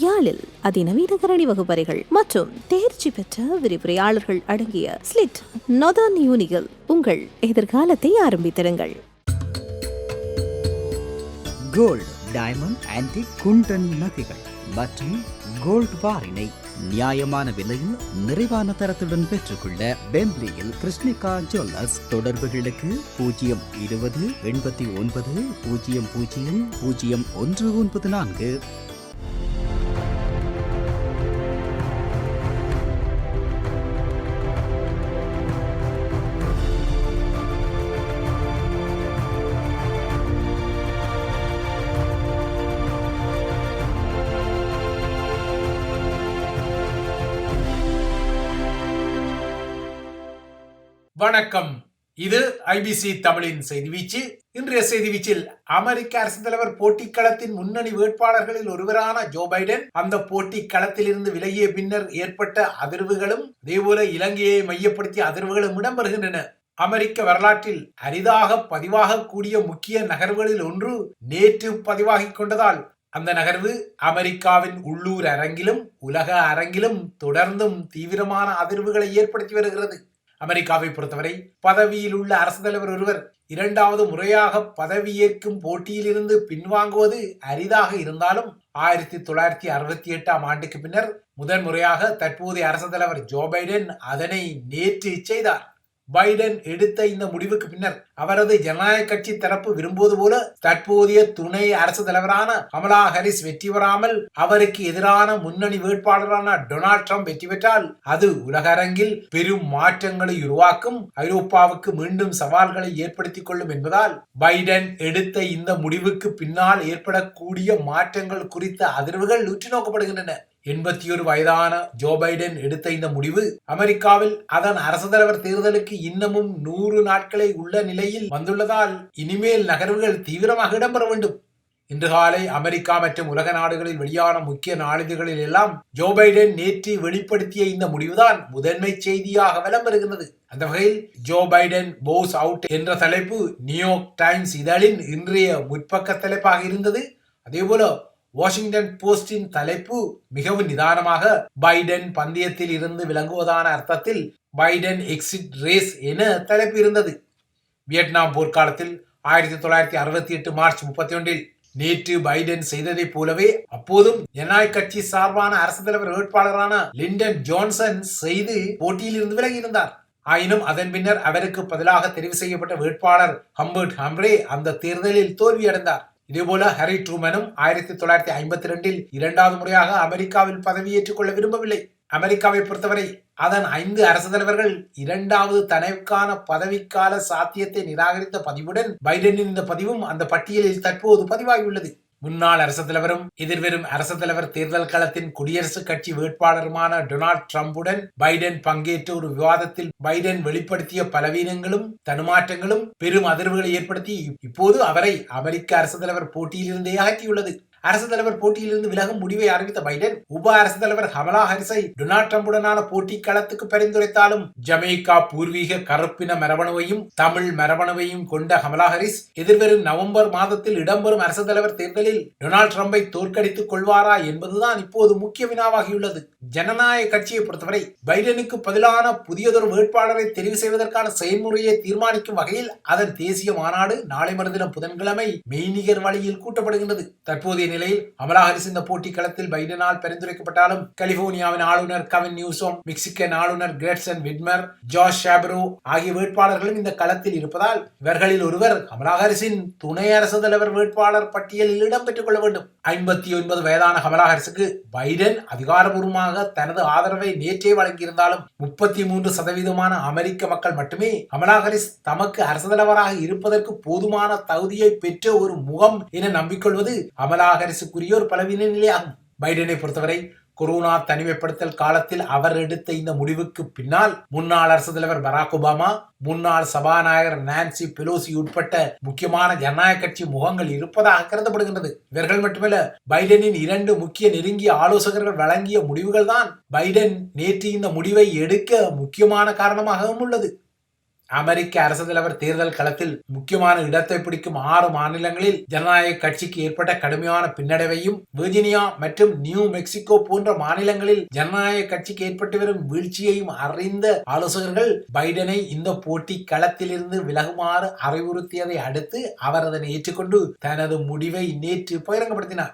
யாழில் அதிநவீன கரணி வகுப்பறைகள் மற்றும் தேர்ச்சி பெற்ற விரிவுரையாளர்கள் அடங்கிய ஸ்லிட் நொதான் யூனிகள் உங்கள் எதிர்காலத்தை ஆரம்பித்திருங்கள். கோல்டு டைமண்ட் ஆன்டிக் குண்டன் நகைகள் மற்றும் கோல்ட் பாரினை நியாயமான விலையில் நிறைவான தரத்துடன் பெற்றுக்கொள்ள பெம்ப்ளியில் கிருஷ்ணிகா ஜுவல்லர்ஸ் தொடர்புகளுக்கு பூஜ்ஜியம் இருபது எண்பத்தி ஒன்பது பூஜ்ஜியம் பூஜ்ஜியம் பூஜ்ஜியம் ஒன்று ஒன்பது நான்கு. வணக்கம். இது ஐபிசி தமிழின் செய்தி வீச்சு. இன்றைய செய்தி வீச்சில் அமெரிக்க அரசு தலைவர் போட்டிக் களத்தின் முன்னணி வேட்பாளர்களில் ஒருவரான ஜோ பைடன் அந்த போட்டிக் களத்திலிருந்து விலகிய பின்னர் ஏற்பட்ட அதிர்வுகளும் அதேபோல இலங்கையை மையப்படுத்திய அதிர்வுகளும் இடம்பெறுகின்றன. அமெரிக்க வரலாற்றில் அரிதாக பதிவாகக்கூடிய முக்கிய நகர்வுகளில் ஒன்று நேற்று பதிவாகிக் கொண்டதால் அந்த நகர்வு அமெரிக்காவின் உள்ளூர் அரங்கிலும் உலக அரங்கிலும் தொடர்ந்தும் தீவிரமான அதிர்வுகளை ஏற்படுத்தி வருகிறது. அமெரிக்காவை பொறுத்தவரை பதவியில் உள்ள அரசு தலைவர் ஒருவர் இரண்டாவது முறையாக பதவியேற்கும் போட்டியிலிருந்து பின்வாங்குவது அரிதாக இருந்தாலும் ஆயிரத்தி தொள்ளாயிரத்தி அறுபத்தி எட்டாம் ஆண்டுக்கு பின்னர் முதன் முறையாக தற்போதைய அரசு தலைவர் ஜோ பைடன் அதனை நேற்று செய்தார். பைடன் எடுத்த இந்த முடிவுக்கு பின்னர் அவரது ஜனநாயக கட்சி தரப்பு விரும்புவது போல தற்போதைய துணை அரசு தலைவரான கமலா ஹாரிஸ் வெற்றி பெறாமல் அவருக்கு எதிரான முன்னணி வேட்பாளரான டொனால்ட் ட்ரம்ப் வெற்றி பெற்றால் அது உலக அரங்கில் பெரும் மாற்றங்களை உருவாக்கும். ஐரோப்பாவுக்கு மீண்டும் சவால்களை ஏற்படுத்திக் கொள்ளும் என்பதால் பைடன் எடுத்த இந்த முடிவுக்கு பின்னால் ஏற்படக்கூடிய மாற்றங்கள் குறித்த அதிர்வுகள் உற்று நோக்கப்படுகின்றன எண்பத்தி ஒரு வயதான ஜோ பைடன் எடுத்த இந்த முடிவு அமெரிக்காவில் அதன் அரசு தலைவர் தேர்தலுக்கு இன்னமும் நூறு நாட்களே உள்ள நிலையில் வந்துள்ளதால் இனிமேல் நகர்வுகள் தீவிரமாக இடம்பெற வேண்டும். இன்று காலை அமெரிக்கா மற்றும் உலக நாடுகளில் வெளியான முக்கிய நாளிதழ்களில் எல்லாம் ஜோ பைடன் நேற்று வெளிப்படுத்திய இந்த முடிவுதான் முதன்மை செய்தியாக வலம் வருகிறது அந்த வகையில் ஜோ பைடன் போஸ் அவுட் என்ற தலைப்பு நியூயார்க் டைம்ஸ் இதழின் இன்றைய முற்பக்க தலைப்பாக இருந்தது. அதேபோல வாஷிங்டன் போஸ்டின் தலைப்பு மிகவும் நிதானமாக பைடன் பந்தயத்தில் இருந்து விளங்குவதான அர்த்தத்தில் பைடன் எக்ஸிட் ரேஸ் என தலைப்பு இருந்தது. வியட்நாம் போர்க்காலத்தில் ஆயிரத்தி தொள்ளாயிரத்தி அறுபத்தி எட்டு மார்ச் முப்பத்தி ஒன்றில் நேற்று பைடன் செய்ததைப் போலவே அப்போதும் ஜனநாயக கட்சி சார்பான அரசு தலைவர் வேட்பாளரான லிண்டன் ஜான்சன் செய்து போட்டியில் இருந்து விலகி இருந்தார் ஆயினும் அதன் பின்னர் அவருக்கு பதிலாக தெரிவு செய்யப்பட்ட வேட்பாளர் ஹம்பர்ட் ஹம்ரே அந்த தேர்தலில் தோல்வியடைந்தார். இதேபோல ஹரி ட்ரூமனும் ஆயிரத்தி தொள்ளாயிரத்தி ஐம்பத்தி ரெண்டில் இரண்டாவது முறையாக அமெரிக்காவில் பதவியேற்றுக் கொள்ள விரும்பவில்லை அமெரிக்காவை பொறுத்தவரை அதன் ஐந்து அரசு தலைவர்கள் இரண்டாவது தனக்கான பதவிக்கால சாத்தியத்தை நிராகரித்த பதிவுடன் பைடனின் இந்த பதிவும் அந்த பட்டியலில் தற்போது பதிவாகியுள்ளது. முன்னாள் அரசு தலைவரும் எதிர்வரும் அரசு தலைவர் தேர்தல் களத்தின் குடியரசுக் கட்சி வேட்பாளருமான டொனால்ட் ட்ரம்புடன் பைடன் பங்கேற்ற ஒரு விவாதத்தில் பைடன் வெளிப்படுத்திய பலவீனங்களும் தனுமாற்றங்களும் பெரும் அதிர்வுகளை ஏற்படுத்தி இப்போது அவரை அமெரிக்க அரசு தலைவர் போட்டியிலிருந்தே ஆக்கியுள்ளது. அரசு தலைவர் போட்டியிலிருந்து விலகும் முடிவை அறிவித்த பைடன் உப அரசு தலைவர் ஹமலா ஹரிஸை டொனால்ட் ட்ரம்புடனான போட்டி களத்துக்கு பரிந்துரைத்தாலும் ஜமேக்கா பூர்வீக கருப்பின மரபணுவையும் தமிழ் மரபணுவையும் கொண்ட ஹமலா ஹரிஸ் எதிர்வரும் நவம்பர் மாதத்தில் இடம்பெறும் அரசு தலைவர் தேர்தலில் டொனால்ட் ட்ரம்பை தோற்கடித்துக் கொள்வாரா என்பதுதான் இப்போது முக்கிய வினாவாகியுள்ளது. ஜனநாயக கட்சியை பொறுத்தவரை பைடனுக்கு பதிலான புதியதொரு வேட்பாளரை தெரிவு செய்வதற்கான செயல்முறையை தீர்மானிக்கும் வகையில் அதன் தேசிய மாநாடு நாளை மறுதினம் புதன்கிழமை மெய்நிகர் வழியில் கூட்டப்படுகின்றது. தற்போதைய நிலையில் அமலா ஹாரிஸ் இந்த போட்டி களத்தில் பைடனால் பரிந்துரைக்கப்பட்டாலும் கலிபோர்னியாவின் ஆளுநர் கவின் நியூசோம் மெக்சிகன் ஆளுநர் கிரேட்சன் விட்மர் ஜார்ஜ் ஷாபரோ ஆகிய வேட்பாளர்களும் இந்த களத்தில் இருப்பதால் இவர்களில் ஒருவர் கமலா ஹாரிஸின் துணை அரசு தலைவர் வேட்பாளர் பட்டியலில் இடம்பெற்றுக் கொள்ள வேண்டும். ஐம்பத்தி ஒன்பது வயதான கமலா ஹாரிஸுக்கு பைடன் அதிகாரபூர்வமாக தனது ஆதரவை நேற்றே வழங்கியிருந்தாலும் முப்பத்தி மூன்று சதவீதமான அமெரிக்க மக்கள் மட்டுமே கமலா ஹாரிஸ் தமக்கு அரசு தலைவராக இருப்பதற்கு போதுமான தகுதியை பெற்ற ஒரு முகம் என நம்பிக்கொள்வது கமலா அரசுக்குரிய ஒரு பலவீன நிலையாகும். பைடனை பொறுத்தவரை கொரோனா தனிமைப்படுத்தல் காலத்தில் அவர் எடுத்த இந்த முடிவுக்கு பின்னால் முன்னாள் அரசு தலைவர் பராக் ஒபாமா முன்னாள் சபாநாயகர் நான்சி பெலோசி உட்பட்ட முக்கியமான ஜனநாயக கட்சி முகங்கள் இருப்பதாக கருதப்படுகின்றது. இவர்கள் மட்டுமல்ல பைடனின் இரண்டு முக்கிய நெருங்கிய ஆலோசகர்கள் வழங்கிய முடிவுகள் தான் பைடன் நேற்று இந்த முடிவை எடுக்க முக்கியமான காரணமாகவும் உள்ளது. அமெரிக்க அரசு தலைவர் தேர்தல் களத்தில் முக்கியமான இடத்தை பிடிக்கும் ஆறு மாநிலங்களில் ஜனநாயக கட்சிக்கு ஏற்பட்ட கடுமையான பின்னடைவையும் வெர்ஜினியா மற்றும் நியூ மெக்சிகோ போன்ற மாநிலங்களில் ஜனநாயக கட்சிக்கு ஏற்பட்டு வரும் வீழ்ச்சியையும் அறிந்த ஆலோசகர்கள் பைடனை இந்த போட்டி களத்திலிருந்து விலகுமாறு அறிவுறுத்தியதை அடுத்து அவர் அதனை ஏற்றுக்கொண்டு தனது முடிவை நேற்று பகிரங்கப்படுத்தினார்.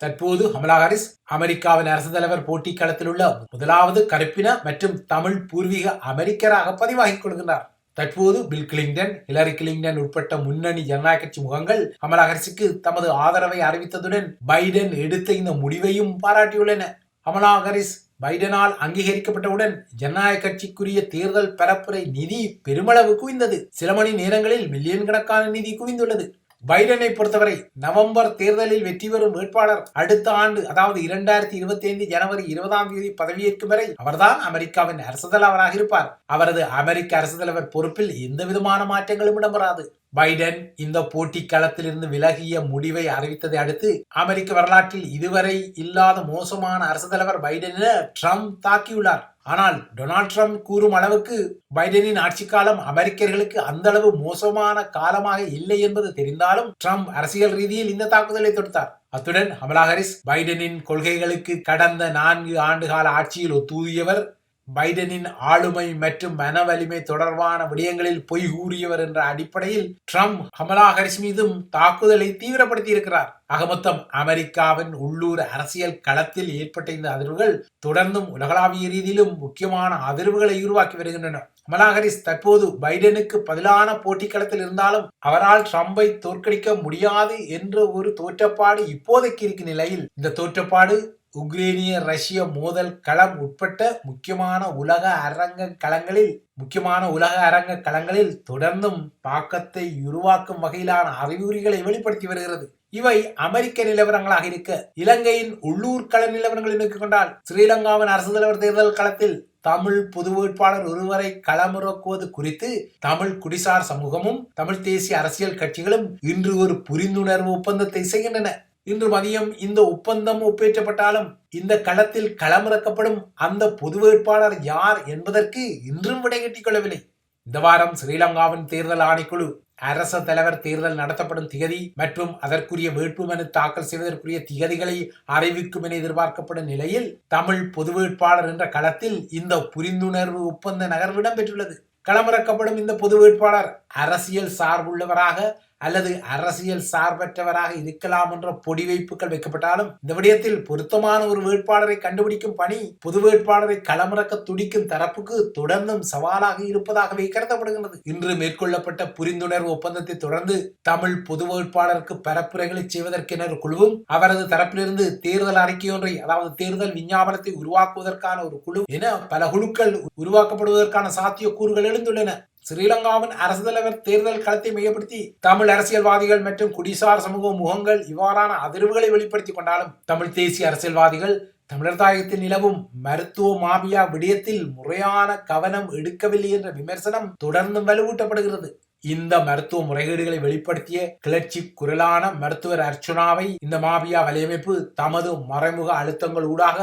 தற்போது ஹமலா ஹாரிஸ் அமெரிக்காவின் அரசு தலைவர் போட்டி களத்தில் உள்ள முதலாவது கருப்பின மற்றும் தமிழ் பூர்வீக அமெரிக்கராக பதிவாகிக் கொள்கிறார் தற்போது பில் கிளிங்டன் ஹிலரி கிளிங்டன் உட்பட்ட முன்னணி ஜனநாயக கட்சி முகங்கள் கமலா ஹாரிஸுக்கு தமது ஆதரவை அறிவித்ததுடன் பைடன் எடுத்த இந்த முடிவையும் பாராட்டியுள்ளன. கமலா ஹாரிஸ் பைடனால் அங்கீகரிக்கப்பட்டவுடன் ஜனநாயக கட்சிக்குரிய தேர்தல் பரப்புரை நிதி பெருமளவு குவிந்தது. சில மணி நேரங்களில் மில்லியன் கணக்கான நிதி குவிந்துள்ளது. பைடனை பொறுத்தவரை நவம்பர் தேர்தலில் வெற்றி பெறும் வேட்பாளர் அடுத்த ஆண்டு அதாவது இரண்டாயிரத்தி இருபத்தி ஐந்து ஜனவரி இருபதாம் தேதி பதவியேற்கும் வரை அவர்தான் அமெரிக்காவின் அரசு தலைவராக இருப்பார். அவரது அமெரிக்க அரசு தலைவர் பொறுப்பில் எந்த விதமான மாற்றங்களும் இடம்பெறாது. பைடன் இந்த போட்டி களத்திலிருந்து விலகிய முடிவை அறிவித்ததை அடுத்து அமெரிக்க வரலாற்றில் இதுவரை இல்லாத மோசமான அரசு தலைவர் பைடன் ட்ரம்ப் தாக்கியுள்ளார். ஆனால் டொனால்ட் ட்ரம்ப் கூறும் அளவுக்கு பைடனின் ஆட்சி காலம் அமெரிக்கர்களுக்கு அந்த அளவு மோசமான காலமாக இல்லை என்பது தெரிந்தாலும் ட்ரம்ப் அரசியல் ரீதியில் இந்த தாக்குதலை தொடுத்தார். அத்துடன் அமலா ஹாரிஸ் பைடனின் கொள்கைகளுக்கு கடந்த நான்கு ஆண்டுகால ஆட்சியில் ஒத்தூதியவர் பைடனின் ஆளுமை மற்றும் மன வலிமை தொடர்பான விடயங்களில் பொய் கூறியவர் என்ற அடிப்படையில் ட்ரம்ப் கமலா ஹாரிஸ் மீதும் தாக்குதலை தீவிரப்படுத்தி இருக்கிறார் அகமொத்தம் அமெரிக்காவின் உள்ளூர் அரசியல் களத்தில் ஏற்பட்ட இந்த அதிர்வுகள் தொடர்ந்தும் உலகளாவிய ரீதியிலும் முக்கியமான அதிர்வுகளை உருவாக்கி வருகின்றன. கமலா ஹாரிஸ் தற்போது பைடனுக்கு பதிலான போட்டி களத்தில் இருந்தாலும் அவரால் ட்ரம்பை தோற்கடிக்க முடியாது என்ற ஒரு தோற்றப்பாடு இப்போதைக்கு இருக்கும் நிலையில் இந்த தோற்றப்பாடு உக்ரேனிய ரஷ்ய மோதல் களம் உட்பட்ட முக்கியமான உலக அரங்க களங்களில் முக்கியமான உலக அரங்க களங்களில் தொடர்ந்தும் தாக்கத்தை உருவாக்கும் வகையிலான அறிகுறிகளை வெளிப்படுத்தி வருகிறது. இவை அமெரிக்க நிலவரங்களாக இருக்க இலங்கையின் உள்ளூர் கள நிலவரங்களை நோக்கிக் கொண்டால் ஸ்ரீலங்காவின் அரசு தலைவர் தேர்தல் களத்தில் தமிழ் பொது வேட்பாளர் ஒருவரை களமிறக்குவது குறித்து தமிழ் குடிசார் சமூகமும் தமிழ் தேசிய அரசியல் கட்சிகளும் இன்று ஒரு புரிந்துணர்வு ஒப்பந்தத்தை செய்கின்றன. இன்று மதியம் இந்த ஒப்பந்தம் ஒப்பேற்றப்பட்டாலும் இந்த களத்தில் களமிறக்கப்படும் அந்த பொது வேட்பாளர் யார் என்பதற்கு இன்றும் விடை கட்டிக்கொள்ளவில்லை இந்த வாரம் ஸ்ரீலங்காவின் தேர்தல் ஆணைக்குழு அரச தலைவர் தேர்தல் நடத்தப்படும் திகதி மற்றும் அதற்குரிய வேட்புமனு தாக்கல் செய்வதற்குரிய திகதிகளை அறிவிக்கும் என எதிர்பார்க்கப்படும் நிலையில் தமிழ் பொது வேட்பாளர் என்ற களத்தில் இந்த புரிந்துணர்வு ஒப்பந்த நகர்வு இடம்பெற்றுள்ளது. களமிறக்கப்படும் இந்த பொது வேட்பாளர் அரசியல் சார்புள்ளவராக அல்லது அரசியல் சார்பற்றவராக இருக்கலாம் என்ற பொடி வைப்புகள் வைக்கப்பட்டாலும் இந்த விடயத்தில் பொருத்தமான ஒரு வேட்பாளரை கண்டுபிடிக்கும் பணி பொது வேட்பாளரை களமிறக்க துடிக்கும் தரப்புக்கு தொடர்ந்தும் சவாலாக இருப்பதாகவே கருதப்படுகின்றது. இன்று மேற்கொள்ளப்பட்ட புரிந்துணர்வு ஒப்பந்தத்தை தொடர்ந்து தமிழ் பொது வேட்பாளருக்கு பரப்புரைகளை செய்வதற்கென ஒரு குழுவும் அவரது தரப்பிலிருந்து தேர்தல் அறிக்கை ஒன்றை அதாவது தேர்தல் விஞ்ஞாபனத்தை உருவாக்குவதற்கான ஒரு குழு என பல குழுக்கள் உருவாக்கப்படுவதற்கான சாத்தியக்கூறுகள் எழுந்துள்ளன. ஸ்ரீலங்காவின் அரசு தலைவர் தேர்தல் களத்தை மையப்படுத்தி தமிழ் அரசியல்வாதிகள் மற்றும் குடிசார் சமூக முகங்கள் இவ்வாறான அதிர்வுகளை வெளிப்படுத்திக் கொண்டாலும் தமிழ் தேசிய அரசியல்வாதிகள் தமிழர் தாயகத்தில் நிலவும் மருத்துவ மாபியா விடயத்தில் முறையான கவனம் எடுக்கவில்லை என்ற விமர்சனம் தொடர்ந்து வலுவூட்டப்படுகிறது. இந்த மருத்துவ முறைகேடுகளை வெளிப்படுத்திய கிளர்ச்சி குரலான மருத்துவர் அர்ச்சுனாவை இந்த மாபியா வலையமைப்பு தமது மறைமுக அழுத்தங்கள் ஊடாக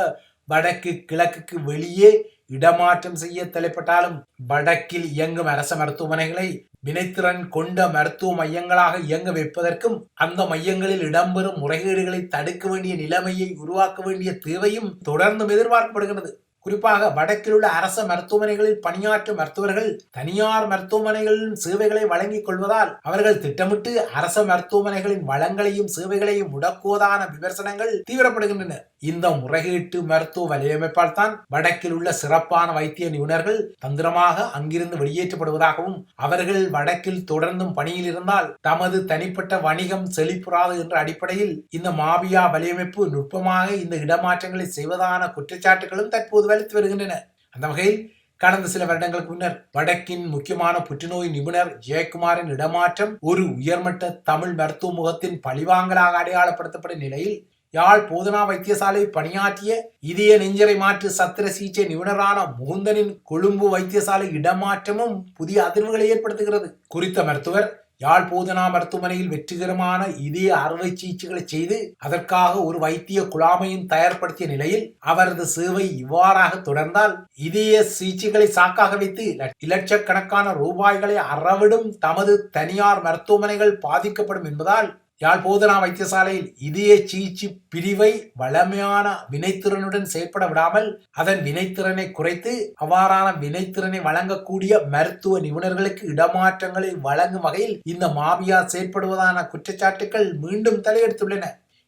வடக்கு கிழக்குக்கு வெளியே இடமாற்றம் செய்ய தலைப்பட்டாலும் வடக்கில் இயங்கும் அரச மருத்துவமனைகளை வினைத்திறன் கொண்ட மருத்துவ மையங்களாக இயங்க வைப்பதற்கும் அந்த மையங்களில் இடம்பெறும் முறைகேடுகளை தடுக்க வேண்டிய நிலைமையை உருவாக்க வேண்டிய தேவையும் தொடர்ந்தும் எதிர்பார்க்கப்படுகிறது குறிப்பாக வடக்கில் உள்ள அரச மருத்துவமனைகளில் பணியாற்றும் மருத்துவர்கள் தனியார் மருத்துவமனைகளின் சேவைகளை வழங்கிக் கொள்வதால் அவர்கள் திட்டமிட்டு அரச மருத்துவமனைகளின் வளங்களையும் சேவைகளையும் முடக்குவதான விமர்சனங்கள் தீவிரப்படுகின்றன. இந்த முறைகேட்டு மருத்துவ வலையமைப்பால் தான் வடக்கில் உள்ள சிறப்பான வைத்திய நிபுணர்கள் தந்திரமாக அங்கிருந்து வெளியேற்றப்படுவதாகவும் அவர்கள் வடக்கில் தொடர்ந்தும் பணியில் இருந்தால் தமது தனிப்பட்ட வணிகம் செழிப்புறாது என்ற அடிப்படையில் இந்த மாபியா வலையமைப்பு நுட்பமாக இந்த இடமாற்றங்களை செய்வதான குற்றச்சாட்டுகளும் தற்போது வலுத்து வருகின்றன. அந்த வகையில் கடந்த சில வருடங்களுக்கு முன்னர் வடக்கின் முக்கியமான புற்றுநோய் நிபுணர் ஜெயக்குமாரின் இடமாற்றம் ஒரு உயர்மட்ட தமிழ் மருத்துவ முகத்தின் பழிவாங்கலாக அடையாளப்படுத்தப்படும் நிலையில் யாழ் போதனா வைத்தியசாலை பணியாற்றிய இதய நெஞ்சரை மாற்று சத்திர சிகிச்சை நிபுணரான முகுந்தனின் கொழும்பு வைத்தியசாலை இடமாற்றமும் புதிய அதிர்வுகளை ஏற்படுத்துகிறது. குறித்த மருத்துவர் யாழ் போதனா மருத்துவமனையில் வெற்றிகரமான இதய அறுவை சிகிச்சைகளை செய்து அதற்காக ஒரு வைத்திய குழாமையும் தயார்படுத்திய நிலையில் அவரது சேவை இவ்வாறாக தொடர்ந்தால் இதய சிகிச்சைகளை சாக்காக வைத்து இலட்சக்கணக்கான ரூபாய்களை அறவிடும் தமது தனியார் மருத்துவமனைகள் பாதிக்கப்படும் என்பதால் யாழ் போதனா வைத்தியசாலையில் இதய சிகிச்சை பிரிவை வளமையான வினைத்திறனுடன் செயற்பட விடாமல் அதன் வினைத்திறனை குறைத்து அவ்வாறான வினைத்திறனை வழங்கக்கூடிய மருத்துவ நிபுணர்களுக்கு இடமாற்றங்களை வழங்கும் வகையில் இந்த மாபியா செயற்படுவதான குற்றச்சாட்டுகள் மீண்டும் தலையெடுத்துள்ளன.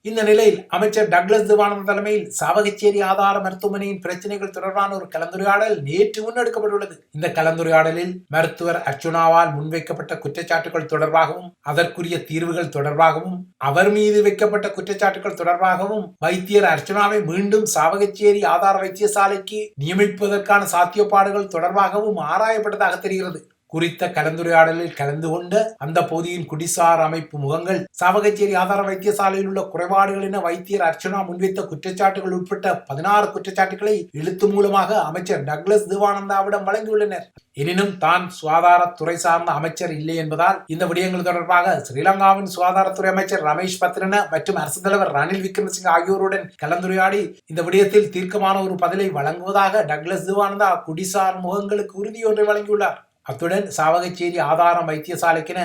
இந்த நிலையில் அமைச்சர் டக்ளஸ் திவானந்த தலைமையில் சாவகச்சேரி ஆதார மருத்துவமனையின் பிரச்சனைகள் தொடர்பான ஒரு கலந்துரையாடல் நேற்று முன்னெடுக்கப்பட்டுள்ளது. இந்த கலந்துரையாடலில் மருத்துவர் அர்ச்சுனாவால் முன்வைக்கப்பட்ட குற்றச்சாட்டுகள் தொடர்பாகவும் அதற்குரிய தீர்வுகள் தொடர்பாகவும் அவர் மீது வைக்கப்பட்ட குற்றச்சாட்டுகள் தொடர்பாகவும் வைத்தியர் அர்ச்சுனாவை மீண்டும் சாவகச்சேரி ஆதார வைத்தியசாலைக்கு நியமிப்பதற்கான சாத்தியப்பாடுகள் தொடர்பாகவும் ஆராயப்பட்டதாக தெரிகிறது. குறித்த கலந்துரையாடலில் கலந்து கொண்ட அந்த பகுதியின் குடிசார் அமைப்பு முகங்கள் சாவகச்சேரி ஆதார வைத்தியசாலையில் உள்ள குறைபாடுகள் என வைத்தியர் அர்ச்சனா முன்வைத்த குற்றச்சாட்டுகள் உட்பட்ட பதினாறு குற்றச்சாட்டுகளை எழுத்து மூலமாக அமைச்சர் டக்ளஸ் திவானந்தாவிடம் வழங்கியுள்ளனர். எனினும் தான் சுகாதாரத்துறை சார்ந்த அமைச்சர் இல்லை என்பதால் இந்த விடயங்கள் தொடர்பாக ஸ்ரீலங்காவின் சுகாதாரத்துறை அமைச்சர் ரமேஷ் பத்ரன மற்றும் அரசு தலைவர் ரணில் விக்ரமசிங்க ஆகியோருடன் கலந்துரையாடி இந்த விடயத்தில் தீர்க்கமான ஒரு பதிலை வழங்குவதாக டக்ளஸ் திவானந்தா குடிசார் முகங்களுக்கு உறுதியொன்றை வழங்கியுள்ளார். அத்துடன் சாவகச்சேரி ஆதாரம் வைத்தியசாலைக்கென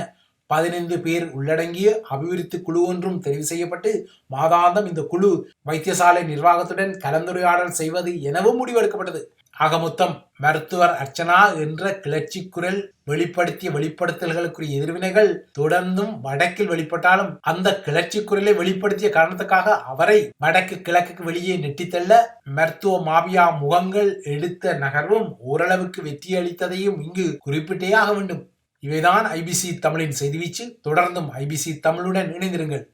பதினைந்து பேர் உள்ளடங்கிய அபிவிருத்தி குழு ஒன்றும் தெரிவு செய்யப்பட்டு மாதாந்தம் இந்த குழு வைத்தியசாலை நிர்வாகத்துடன் கலந்துரையாடல் செய்வது எனவும் முடிவெடுக்கப்பட்டது. ஆகமொத்தம் மருத்துவர் அர்ச்சனா என்ற கிளர்ச்சி குரல் வெளிப்படுத்திய வெளிப்படுத்தல்களுக்குரிய எதிர்வினைகள் தொடர்ந்தும் வடக்கில் வெளிப்பட்டாலும் அந்த கிளர்ச்சி குரலை வெளிப்படுத்திய காரணத்துக்காக அவரை வடக்கு கிழக்குக்கு வெளியே நெட்டித்தள்ள மருத்துவ மாபியா முகங்கள் எடுத்த நகர்வும் ஓரளவுக்கு வெற்றியளித்ததையும் இங்கு குறிப்பிட்டே ஆக வேண்டும். இவைதான் ஐபிசி தமிழின் செய்திவீச்சு தொடர்ந்தும் ஐபிசி தமிழுடன் இணைந்திருங்கள்.